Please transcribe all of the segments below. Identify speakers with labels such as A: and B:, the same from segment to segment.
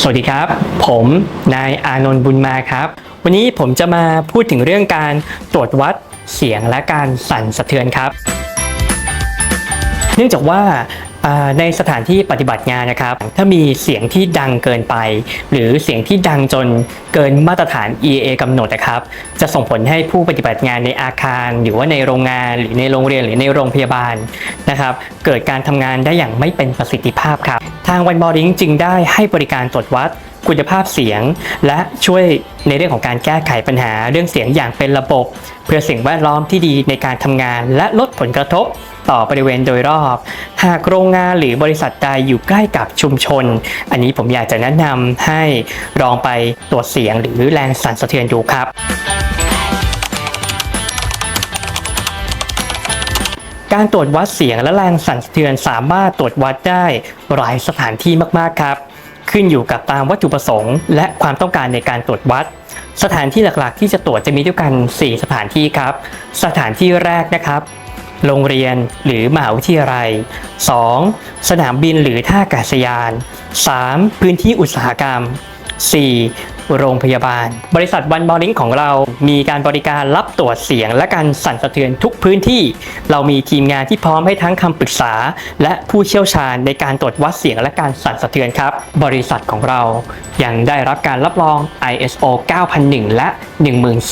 A: สวัสดีครับ ผมนายอานนท์บุญมาครับ วันนี้ผมจะมาพูดถึงเรื่องการตรวจวัดเสียงและการสั่นสะเทือนครับ เนื่องจากว่าอ่า ในสถานที่ปฏิบัติงานนะครับ ถ้ามีเสียงที่ดังเกินไป หรือเสียงที่ดังจนเกินมาตรฐาน EA กำหนดนะครับ จะส่งผลให้ผู้ปฏิบัติงานในอาคาร หรือว่าในโรงงาน หรือในโรงเรียนหรือในโรงพยาบาลนะครับ เกิดการทำงานได้อย่างไม่เป็นประสิทธิภาพครับ ทางวันบอริงจึงได้ให้บริการตรวจวัด คุณภาพเสียง และช่วยในเรื่องของการแก้ไขปัญหาเรื่องเสียงอย่างเป็นระบบ เพื่อสิ่งแวดล้อมที่ดีในการทำงาน และลดผลกระทบต่อบริเวณโดยรอบ หากโรงงานหรือบริษัทใดอยู่ใกล้กับชุมชน อันนี้ผมอยากจะแนะนำให้ลองไปตรวจเสียงหรือแรงสั่นสะเทือนดูครับการตรวจวัดเสียงและแรงสั่นสะเทือนสามารถตรวจวัดได้หลายสถานที่มาก ๆ ครับ ขึ้นอยู่กับตามวัตถุประสงค์ และความต้องการในการตรวจวัด สถานที่หลักๆ ที่จะตรวจจะมีด้วยกัน 4 สถานที่ครับ สถานที่แรกนะครับ โรงเรียนหรือมหาวิทยาลัย 2. สนามบินหรือท่าอากาศยาน 3. พื้นที่อุตสาหกรรม 4. โรงพยาบาล บริษัทวันบอลิงของเรามีการบริการรับตรวจเสียง และการสั่นสะเทือนทุกพื้นที่ เรามีทีมงานที่พร้อมให้ทั้งคำปรึกษา และผู้เชี่ยวชาญในการตรวจวัดเสียงและการสั่นสะเทือนครับ บริษัทของเรายังได้รับการรับรอง ISO 9001 และ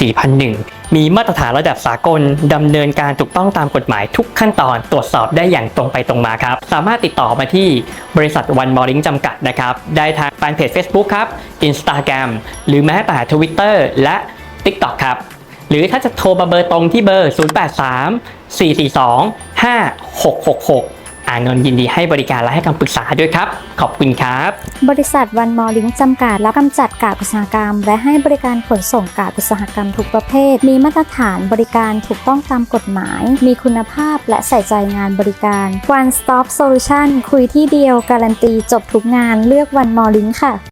A: 14001มีมาตรฐานระดับสากลดำเนินการถูกต้องตามกฎหมายทุกขั้นตอนตรวจสอบได้อย่างตรงไปตรงมาครับ สามารถติดต่อมาที่บริษัทวันมอริงจำกัดนะครับ ได้ทางแฟนเพจ Facebook ครับ Instagram หรือแม้แต่ Twitter และ TikTok ครับ หรือถ้าจะโทรมาเบอร์ตรงที่เบอร์ 083 442 5666านนท์ยินดีให้บริการและให้คำปรึกษาด้วยครับ ขอบคุณครับ
B: บริษัทวันมอลิงจำกัดรับกำจัดกากอุตสาหกรรม และให้บริการขนส่งกากอุตสาหกรรมทุกประเภท มีมาตรฐานบริการถูกต้องตามกฎหมาย มีคุณภาพและใส่ใจงานบริการ One Stop Solution คุยที่เดียวการันตีจบทุกงานเลือกวันมอลิงค่ะ